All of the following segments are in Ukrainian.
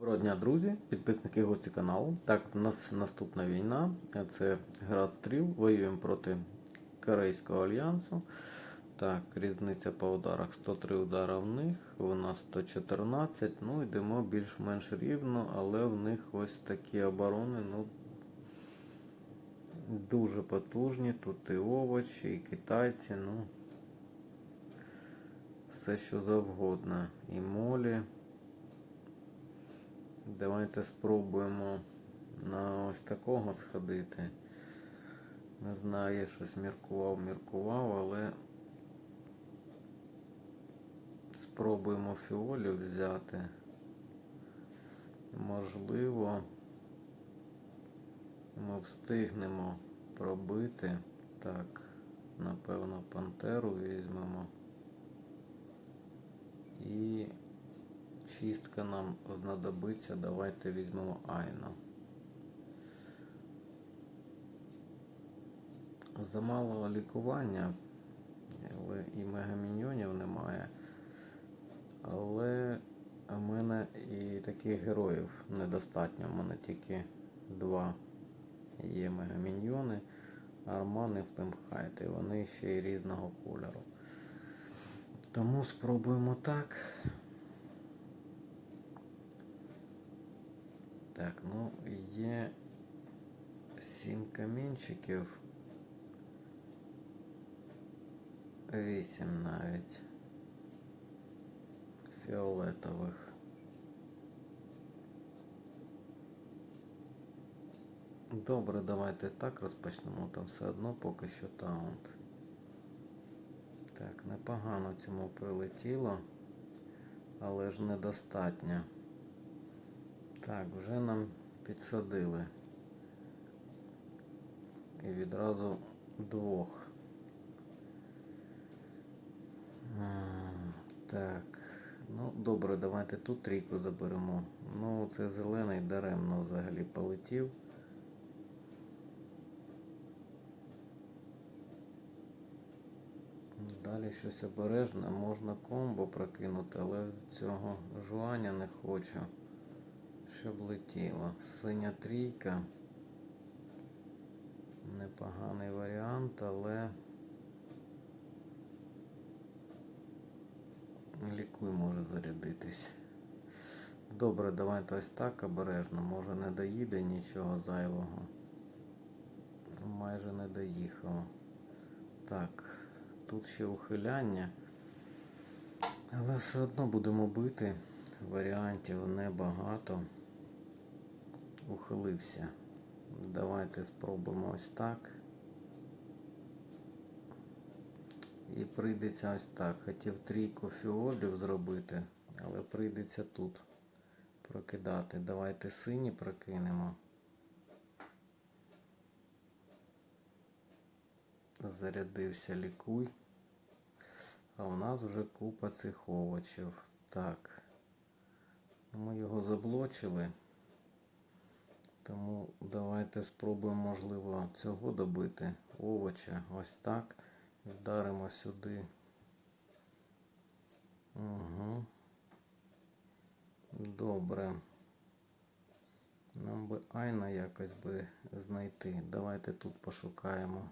Доброго дня, друзі, підписники гості каналу. Так, у нас наступна війна. Це Град Стріл. Воюємо проти Корейського альянсу. Так, різниця по ударах 103 удара в них, у нас 114. Ну, йдемо більш-менш рівно, але в них ось такі оборони, ну дуже потужні. Тут і овочі, і китайці, ну все що завгодно. І молі. Давайте спробуємо на ось такого сходити. Не знаю, я щось міркував, міркував, але спробуємо фіолів взяти. Можливо, ми встигнемо пробити. Так, напевно, пантеру візьмемо. І чистка нам знадобиться. Давайте візьмемо Айна. Замало лікування, але і мегаміньйонів немає. Але в мене і таких героїв недостатньо. У мене тільки два є мегаміньйони, Арман і Флемхайт. І вони ще й різного кольору. Тому спробуємо так. Так, ну є сім камінчиків. Вісім навіть фіолетових. Добре, давайте так розпочнемо. Там все одно поки що таунт. Так, непогано цьому прилетіло, але ж недостатньо. Так, вже нам підсадили. І відразу двох. Так. Ну, добре, давайте тут трійку заберемо. Ну, це зелений даремно взагалі полетів. Далі щось обережне, можна комбо прокинути, але цього жуаня не хочу щоб летіло. Синя трійка. Непоганий варіант, але лікуй може зарядитись. Добре, давайте ось так обережно. Може не доїде нічого зайвого. Майже не доїхало. Так, тут ще ухиляння. Але все одно будемо бити. Варіантів небагато ухилився. Давайте спробуємо ось так. І прийдеться ось так. Хотів трійку фіолів зробити, але прийдеться тут прокидати. Давайте сині прокинемо. Зарядився лікуй. А у нас вже купа цих овочів. Так. Ми його заблочили. Тому давайте спробуємо, можливо, цього добити. Овоча. Ось так. Вдаримо сюди. Угу. Добре. Нам би Айна якось би знайти. Давайте тут пошукаємо.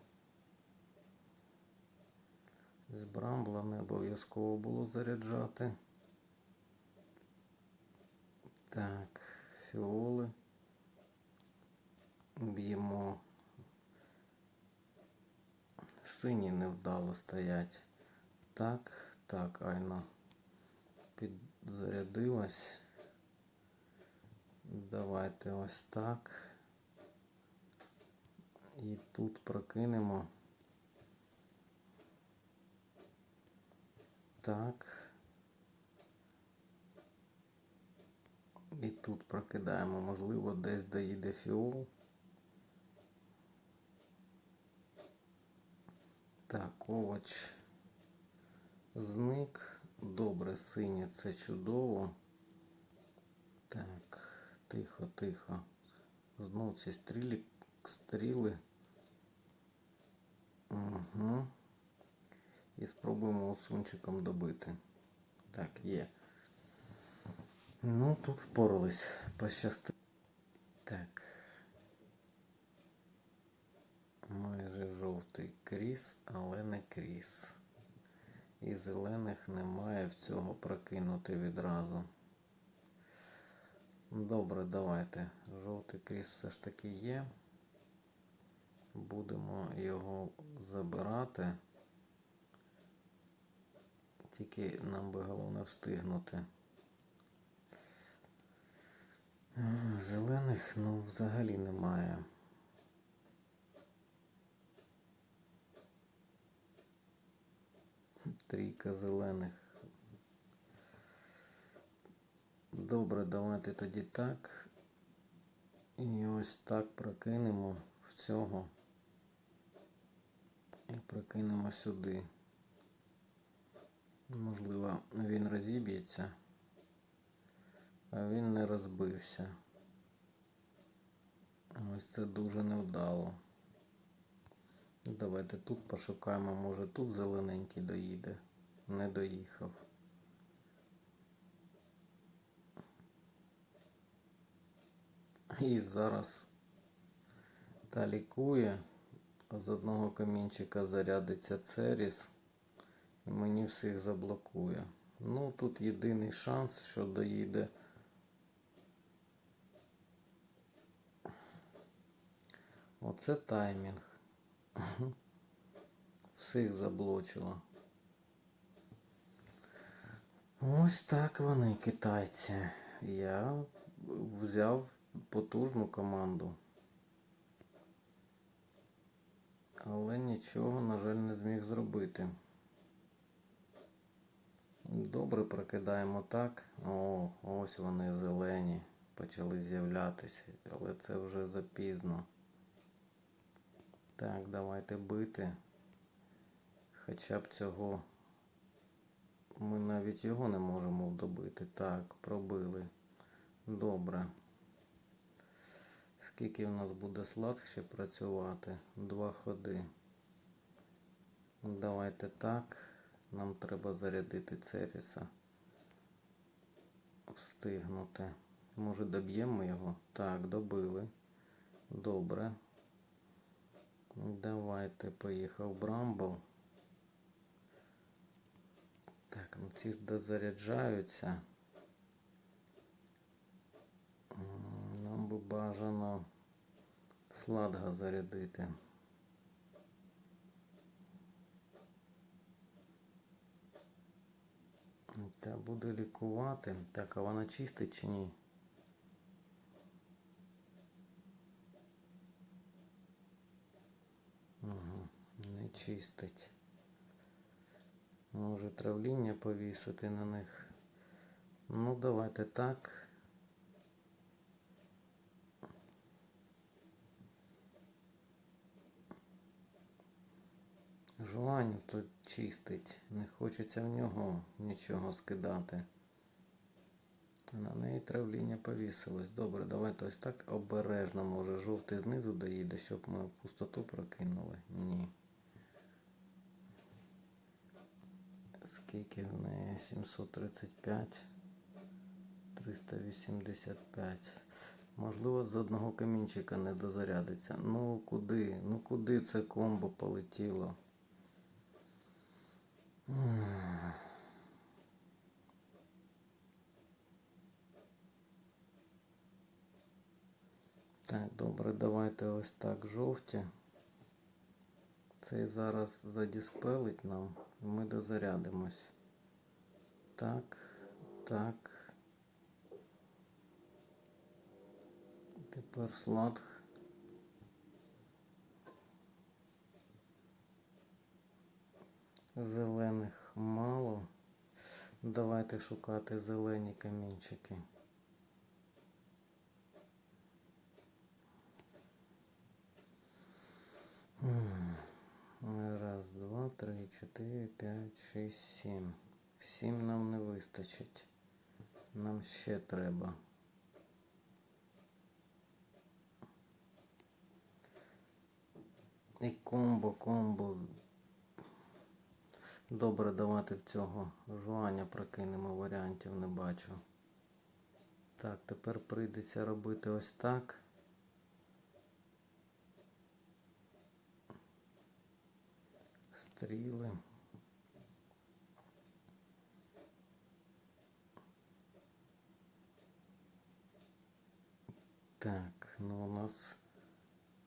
З Брамбла не обов'язково було заряджати. Так, фіоли. Б'ємо. Сині невдало стоять. Так, так, Айна підзарядилась. Давайте ось так. І тут прокинемо. Так. І тут прокидаємо, можливо, десь доїде фіол. Так, овоч зник. Добре, синє, це чудово. Так, тихо, тихо. Знов ці стрілі, стріли. Угу. І спробуємо усунчиком добити. Так, є. Ну, тут впорались, пощасти. Так. Майже жовтий кріс, але не кріс. І зелених немає в цього прокинути відразу. Добре, давайте. Жовтий кріс все ж таки є. Будемо його забирати. Тільки нам би головне встигнути. Зелених, ну, взагалі немає. Трійка зелених. Добре, давайте тоді так. І ось так прокинемо в цього. І прокинемо сюди. Можливо, він розіб'ється, а він не розбився. Ось це дуже невдало. Давайте тут пошукаємо, може тут зелененький доїде. Не доїхав. І зараз та лікує. З одного камінчика зарядиться Церіс. І мені всіх заблокує. Ну, тут єдиний шанс, що доїде. Оце таймінг. Всіх заблочило. Ось так вони, китайці. Я взяв потужну команду. Але нічого, на жаль, не зміг зробити. Добре прокидаємо так. О, ось вони зелені. Почали з'являтися, але це вже запізно. Так, давайте бити. Хоча б цього. Ми навіть його не можемо добити. Так, пробили. Добре. Скільки в нас буде слад ще працювати? Два ходи. Давайте так. Нам треба зарядити Церіса. Встигнути. Може доб'ємо його? Так, добили. Добре. Давайте поїхав Брамбл. Так, ну ці ж дозаряджаються. Нам би бажано сладга зарядити. Та буде лікувати. Так, а вона чистить чи ні? Угу, не чистить. Може травління повісити на них. Ну, давайте так. Жуань тут чистить. Не хочеться в нього нічого скидати. На неї травління повісилось. Добре, давайте ось так обережно. Може жовтий знизу доїде, щоб ми пустоту прокинули. Ні. Скільки в неї? 735. 385. Можливо, з одного камінчика не дозарядиться. Ну куди? Ну куди це комбо полетіло? Так, добре, давайте ось так жовті. Цей зараз задіспелить нам, ми дозарядимось. Так, так. Тепер слад. Зелених мало. Давайте шукати зелені камінчики. М. Раз, два, три, чотири, п'ять, шість, сім. Сім нам не вистачить. Нам ще треба. І комбо, комбо. Добре, давайте в цього жуаня прокинемо, варіантів не бачу. Так, тепер прийдеться робити ось так. Стріли. Так, ну у нас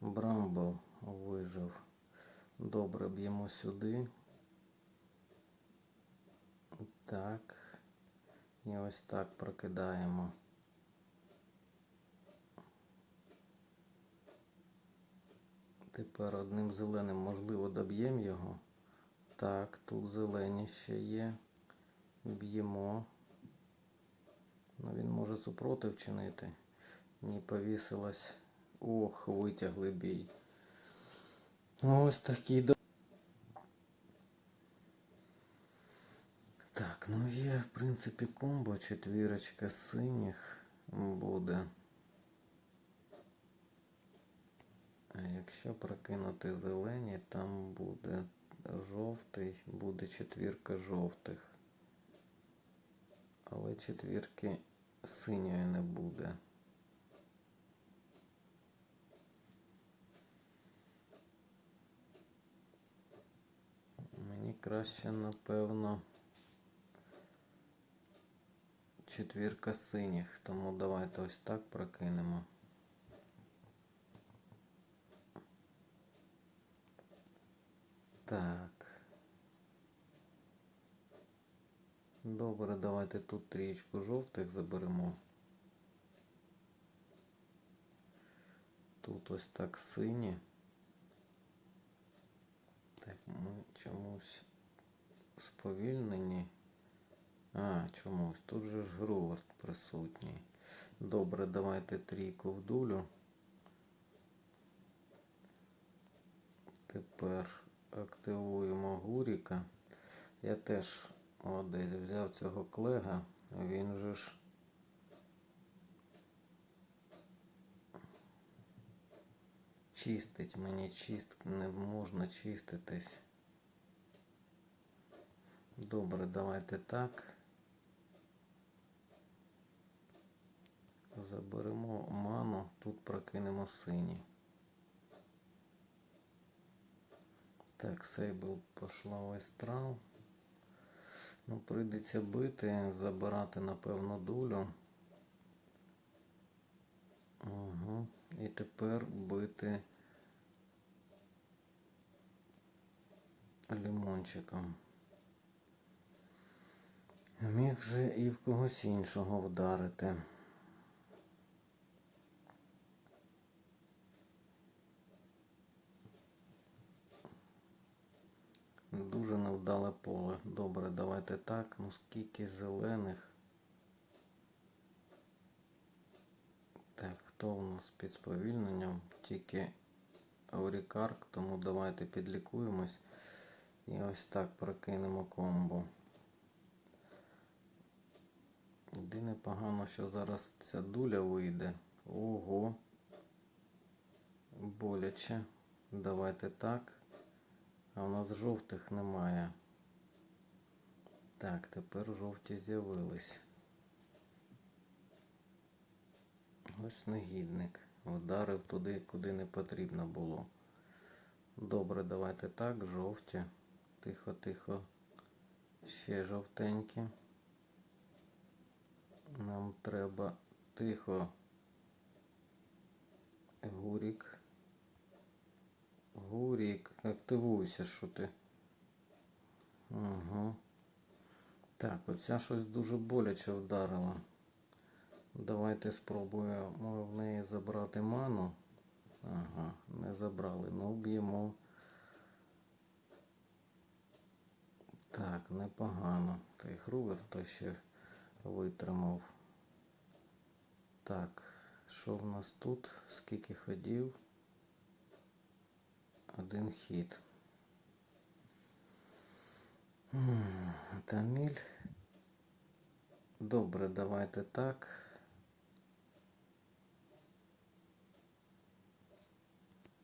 Брамбл вижив. Добре, б'ємо сюди. Так. І ось так прокидаємо. Тепер одним зеленим можливо доб'ємо його. Так, тут зелені ще є. Б'ємо. Ну, він може супротив чинити. Ні, повісилась. Ох, витягли бій. Ось такий до. Так, ну є, в принципі, комбо, четвірочка синіх буде. А якщо прокинути зелені, там буде жовтий, буде четвірка жовтих. Але четвірки синьої не буде. Мені краще, напевно, четвірка синіх, тому давайте ось так прокинемо. Так. Добре, давайте тут трієчку жовтих заберемо. Тут ось так сині. Так, ми чомусь сповільнені. А, чомусь. Тут же ж Грувард присутній. Добре, давайте трійку в дулю. Тепер активуємо Гуріка. Я теж десь взяв цього клега. Він же ж. Чистить мені чист не можна чиститись. Добре, давайте так. Заберемо ману, тут прокинемо сині. Так, Сейбл пішла в естрал. Ну, прийдеться бити, забирати, напевно, долю. Угу. І тепер бити лимончиком. Міг вже і в когось іншого вдарити. Дуже невдале поле. Добре, давайте так. Ну скільки зелених. Так, хто у нас під сповільненням? Тільки Аурікарк, тому давайте підлікуємось. І ось так прокинемо комбо. Єдине погано, що зараз ця дуля вийде. Ого. Боляче. Давайте так. А у нас жовтих немає. Так, тепер жовті з'явились. Ось негідник. Вдарив туди, куди не потрібно було. Добре, давайте так, жовті. Тихо-тихо. Ще жовтенькі. Нам треба тихо. Гурік. Гурік, активуйся, що ти. Угу. Так, оця щось дуже боляче вдарила. Давайте спробуємо в неї забрати ману. Ага, не забрали. Ну, б'ємо. Так, непогано. Той Хрувер то ще витримав. Так, що в нас тут? Скільки ходів? Один хід. Таміль. Добре, давайте так.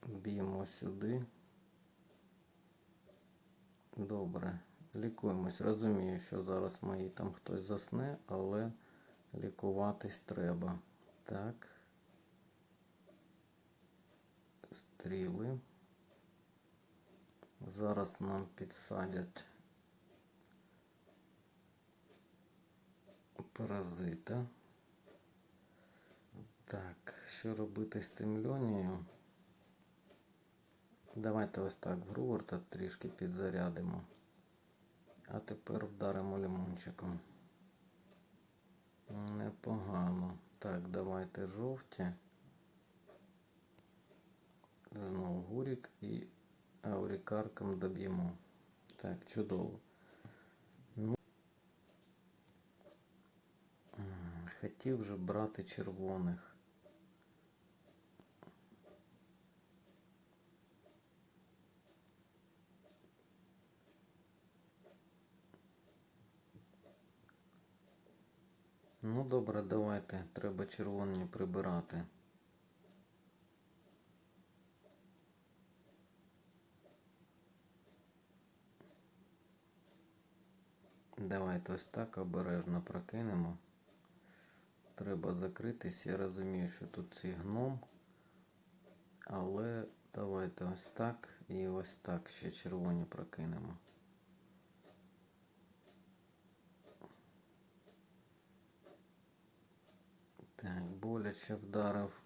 Б'ємо сюди. Добре. Лікуємось. Розумію, що зараз мої там хтось засне, але Лікуватись треба. Так. Стріли. Зараз нам підсадять паразита. Так, що робити з цим льонією? Давайте ось так в Груворта трішки підзарядимо. А тепер вдаримо лимончиком. Непогано. Так, давайте жовті. Знову гурік і аурікарком доб'ємо. Так, чудово. Ну, хотів вже брати червоних. Ну добре, давайте. Треба червоні прибирати. Давайте ось так обережно прокинемо. Треба закритись. Я розумію, що тут цей гном. Але давайте ось так і ось так ще червоні прокинемо. Так, боляче вдарив.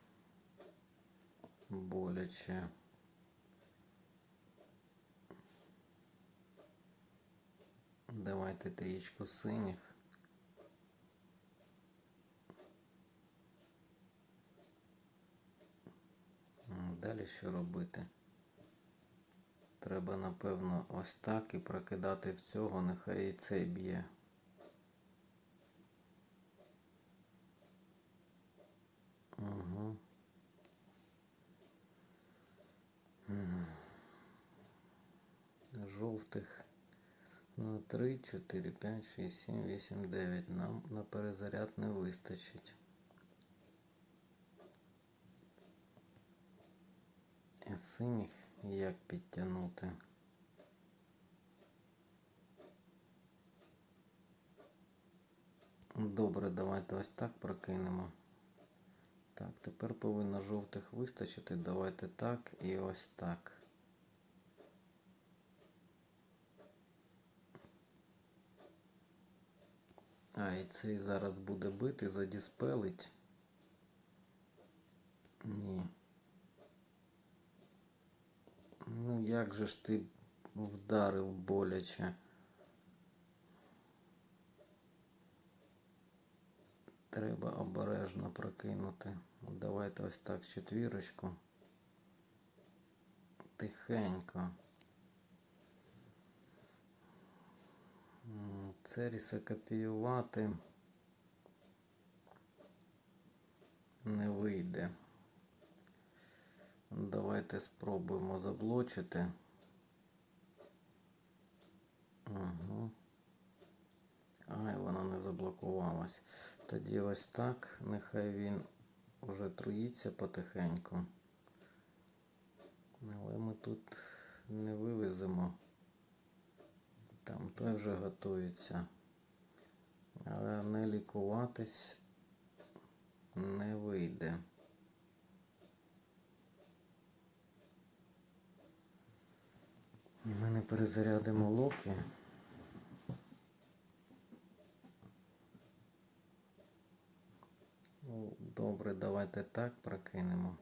Боляче. Давайте трієчку синіх. Далі що робити? Треба, напевно, ось так і прокидати в цього, нехай і цей б'є. Угу. Жовтих 3, 4, 5, 6, 7, 8, 9. Нам на перезаряд не вистачить. І синіх як підтягнути? Добре, давайте ось так прокинемо. Так, тепер повинно жовтих вистачити. Давайте так і ось так. А, і цей зараз буде бити, задіспелить. Ні. Ну як же ж ти вдарив боляче? Треба обережно прокинути. Давайте ось так четвірочку. Тихенько. Церіса копіювати не вийде. Давайте спробуємо заблочити. Угу. Ай, вона не заблокувалась. Тоді ось так. Нехай він вже труїться потихеньку. Але ми тут не вивеземо. Там той вже готується. Але не лікуватись не вийде. Ми не перезарядимо локи. Ну, добре, давайте так прокинемо.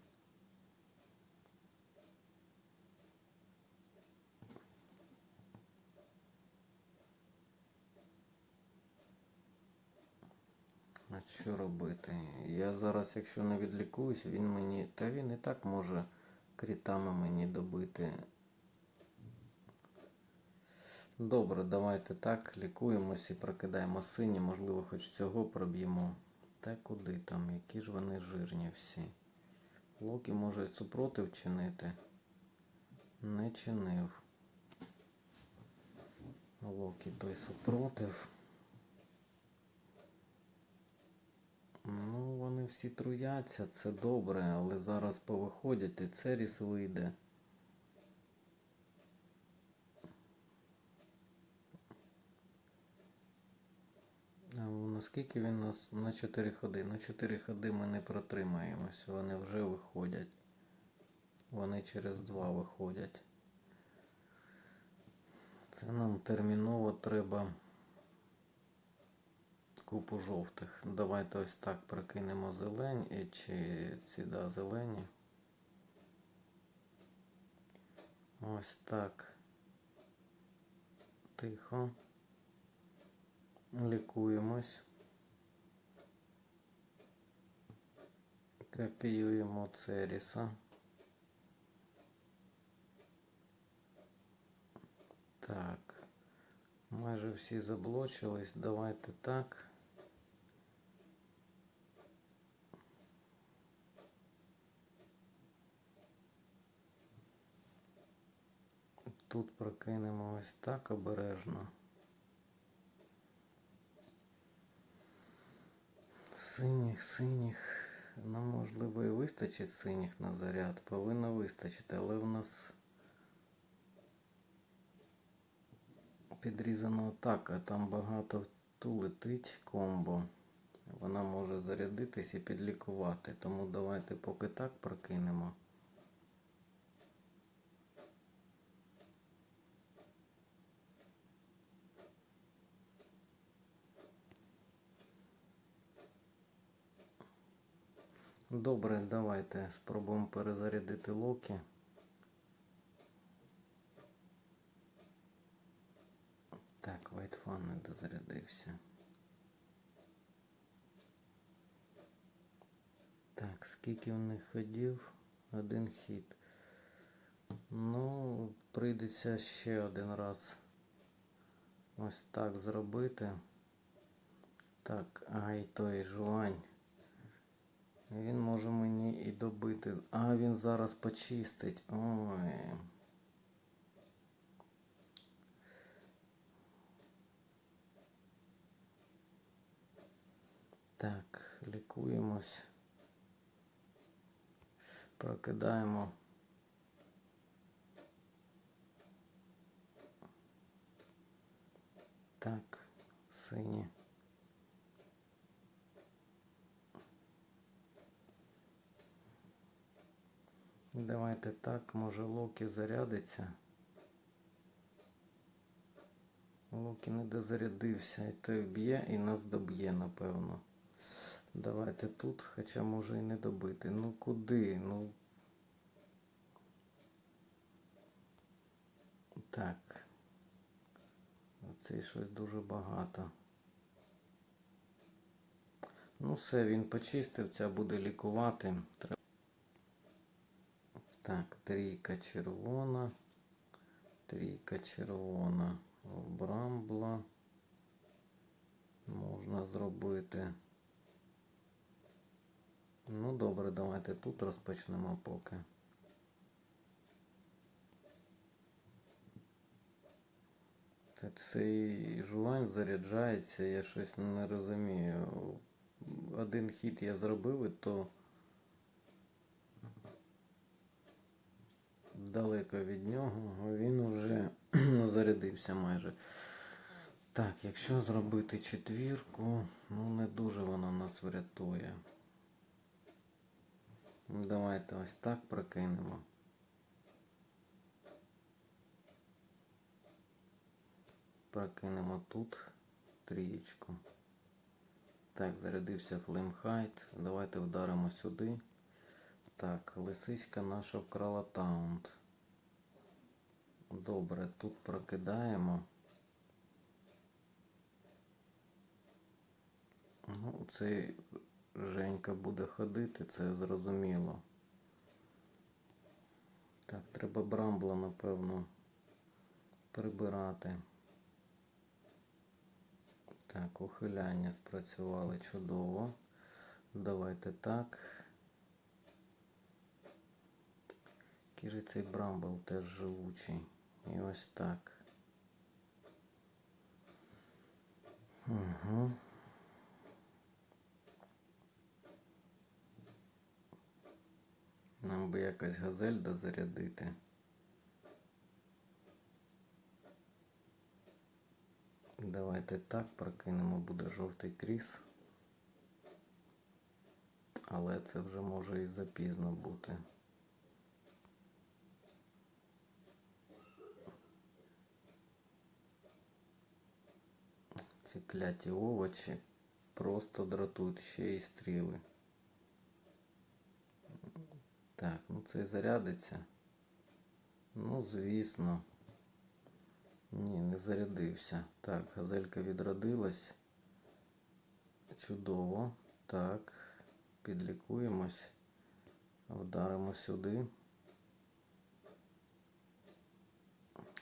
А що робити? Я зараз, якщо не відлікуюсь, він мені. Та він і так може крітами мені добити. Добре, давайте так, лікуємось і прокидаємо сині, можливо, хоч цього проб'ємо. Та куди там, які ж вони жирні всі. Локі може супротив чинити. Не чинив. Локі той супротив. Ну, вони всі труяться, це добре, але зараз повиходять і Церіс вийде. У ну він нас на 4 ходи? На 4 ходи ми не протримаємось, вони вже виходять. Вони через 2 виходять. Це нам терміново треба купу жовтих. Давайте ось так прокинемо зелень чи ці да, зелені. Ось так. Тихо. Лікуємось. Копіюємо Церіса. Так. Майже всі заблочились. Давайте так. Тут прокинемо ось так обережно. Синіх, синіх. Нам можливо і вистачить синіх на заряд. Повинно вистачити, але в нас підрізано так, а там багато ту летить комбо. Вона може зарядитись і підлікувати. Тому давайте поки так прокинемо. Добре, давайте спробуємо перезарядити Локі. Так, Вайтфан не дозарядився. Так, скільки в них ходів? Один хід. Ну, прийдеться ще один раз ось так зробити. Так, ай той жуань. Він може мені і добити. А, він зараз почистить. Ой. Так, лікуємось. Прокидаємо. Так, сині. Давайте так, може Локі зарядиться. Локі не дозарядився, і той б'є і нас доб'є, напевно. Давайте тут, хоча може і не добити. Ну куди? Ну. Так. Оцей щось дуже багато. Ну все, він почистив, ця буде лікувати. Так, трійка червона, трійка червона в брамбла. Можна зробити. Ну, добре, давайте тут розпочнемо поки. Цей жуань заряджається, я щось не розумію. Один хід я зробив і то. Далеко від нього, він вже зарядився майже. Так, якщо зробити четвірку, ну не дуже вона нас врятує. Давайте ось так прокинемо. Прокинемо тут трієчку. Так, зарядився флеймхайт. Давайте вдаримо сюди. Так, лисичка наша вкрала таунт. Добре, тут прокидаємо. Ну, цей Женька буде ходити, це зрозуміло. Так, треба брамбла, напевно, прибирати. Так, ухиляння спрацювали чудово. Давайте так. Який цей брамбл теж живучий. І ось так. Угу. Нам би якась газель дозарядити. Давайте так прокинемо, буде жовтий кріс. Але це вже може і запізно бути. Ці кляті овочі просто дратують ще й стріли. Так, ну це зарядиться. Ну, звісно. Ні, не зарядився. Так, газелька відродилась. Чудово. Так, підлікуємось. Вдаримо сюди.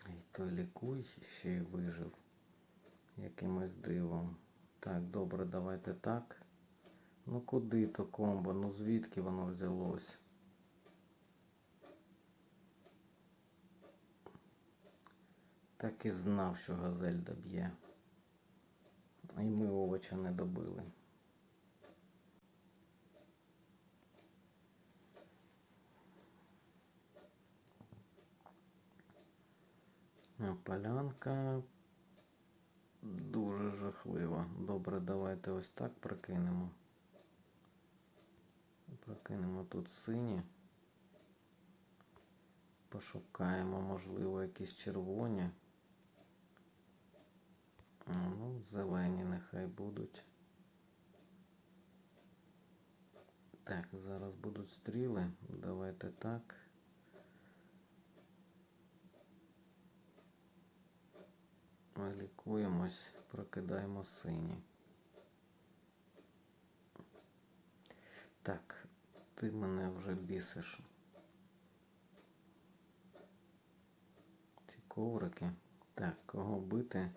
І той лікуй ще й вижив. Якимось дивом. Так, добре, давайте так. Ну куди то комбо? Ну звідки воно взялось? Так і знав, що газель доб'є. І ми овоча не добили. Полянка дуже жахлива. Добре, давайте ось так прокинемо. Прокинемо тут сині. Пошукаємо, можливо, якісь червоні. Ну, зелені нехай будуть. Так, зараз будуть стріли. Давайте так. Лікуємось, прокидаємо сині. Так, ти мене вже бісиш. Ці коврики. Так, кого бити?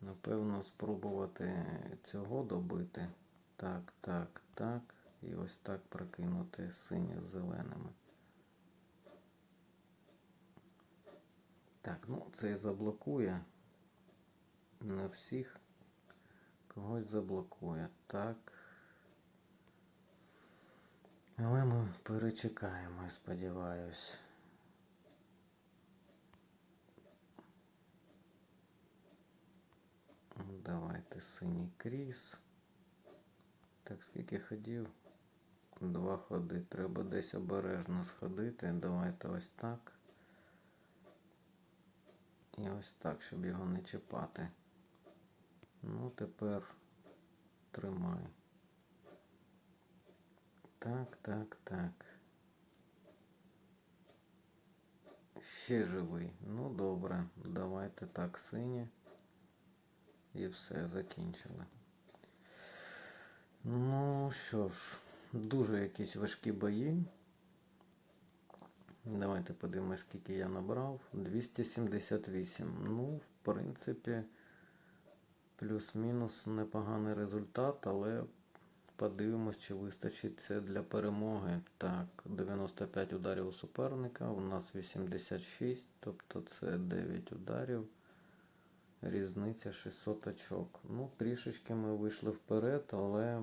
Напевно, спробувати цього добити. Так, так, так. І ось так прокинути синє з зеленими. Так, ну це заблокує. Не всіх. Когось заблокує. Так. Але ми перечекаємо, сподіваюсь. Давайте синій кріс. Так, скільки ходів? Два ходи. Треба десь обережно сходити. Давайте ось так. І ось так, щоб його не чіпати. Ну, тепер тримай. Так, так, так. Ще живий. Ну добре, давайте так, сині. І все, закінчили. Ну що ж, дуже якісь важкі бої. Давайте подивимось, скільки я набрав. 278. Ну, в принципі, плюс-мінус непоганий результат, але подивимось, чи вистачить це для перемоги. Так, 95 ударів у суперника, у нас 86, тобто це 9 ударів. Різниця 600 очок. Ну, трішечки ми вийшли вперед, але